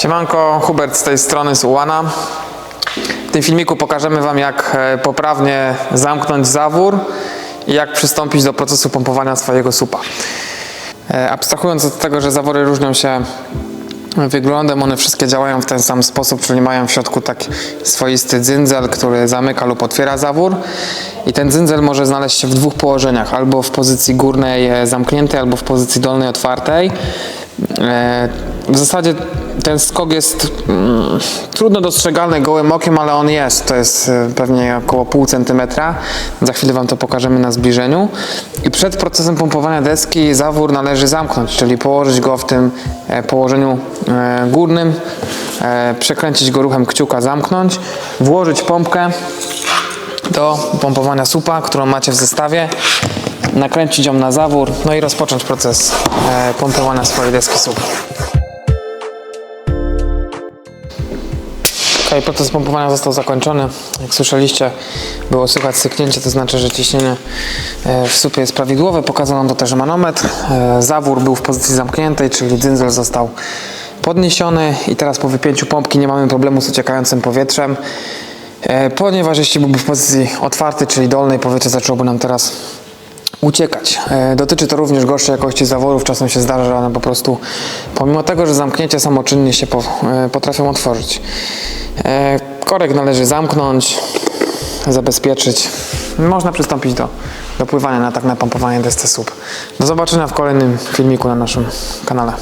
Siemanko, Hubert z tej strony z Ułana. W tym filmiku pokażemy Wam jak e, poprawnie zamknąć zawór i jak przystąpić do procesu pompowania swojego supa. E, Abstrahując od tego, że zawory różnią się wyglądem, one wszystkie działają w ten sam sposób, czyli mają w środku taki swoisty dzyndzel, który zamyka lub otwiera zawór i ten dzyndzel może znaleźć się w dwóch położeniach, albo w pozycji górnej e, zamkniętej, albo w pozycji dolnej otwartej. W zasadzie ten skok jest mm, trudno dostrzegalny gołym okiem, ale on jest. To jest e, pewnie około pół centymetra. Za chwilę Wam to pokażemy na zbliżeniu. I przed procesem pompowania deski zawór należy zamknąć, czyli położyć go w tym e, położeniu e, górnym, przekręcić go ruchem kciuka, zamknąć, włożyć pompkę do pompowania supa, którą macie w zestawie, nakręcić ją na zawór, no i rozpocząć proces pompowania swojej deski supa. Ok, proces pompowania został zakończony. Jak słyszeliście, było słychać syknięcie, to znaczy, że ciśnienie e, w supie jest prawidłowe. Pokazał nam to też manometr. E, Zawór był w pozycji zamkniętej, czyli dzyndzel został podniesiony i teraz po wypięciu pompki nie mamy problemu z uciekającym powietrzem. E, Ponieważ jeśli byłby w pozycji otwartej, czyli dolnej, powietrze zaczęłoby nam teraz uciekać. Dotyczy to również gorszej jakości zaworów. Czasem się zdarza, że one po prostu, pomimo tego, że zamknięcie samoczynnie się po, potrafią otworzyć. E, Korek należy zamknąć, zabezpieczyć. Można przystąpić do, do pływania na tak napompowanie desce SUP. Do zobaczenia w kolejnym filmiku na naszym kanale.